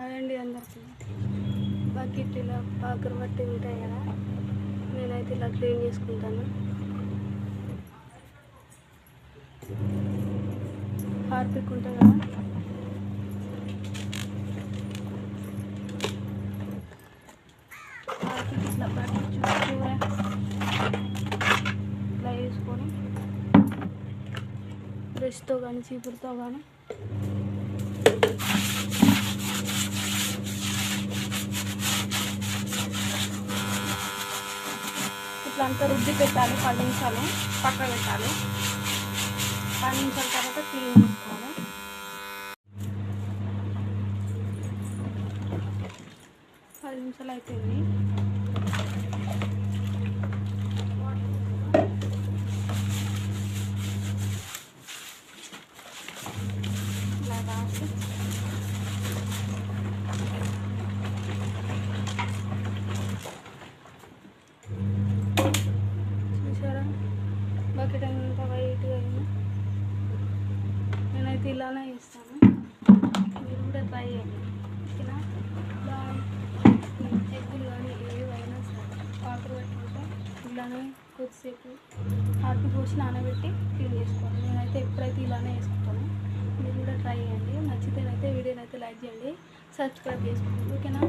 అదండి అందరికి. బకెట్ ఇలా పాకరు బట్టి ఉంటాయి కదా నేనైతే ఇలా క్లీన్ చేసుకుంటాను. హార్పిక్ ఉంటుంది కదా. హార్పిక్ ఇట్లా బట్టి ఇట్లా వేసుకొని బ్రష్తో కానీ చీపురుతో కానీ ఇట్లా అంతా రుద్ది పెట్టాలి పది నిమిషాలు పక్క పెట్టాలి. పది నిమిషాల తర్వాత క్లీన్ చేసుకోవాలి. పది నిమిషాలు అయిపోయింది. ఇలా రాసి బకెట్ అంతా వైట్గా అయినా నేనైతే ఇలానే ఇస్తాను మీరు కూడా ట్రై చేయండి. ఓకేనా? ఇలా ఎగ్గులు కానీ ఏవైనా సరే పాత్ర పెట్టుకుంటే ఇలానే కొద్దిసేపు ఆపి పోసి నానబెట్టి క్లీన్ చేసుకోవాలి నేనైతే ఎప్పుడైతే ఇలానే వేసుకుంటాను మీరు కూడా ట్రై చేయండి. నచ్చితేనైతే వీడియోనైతే లైక్ చేయండి. సబ్స్క్రైబ్ చేసుకోండి. ఓకేనా?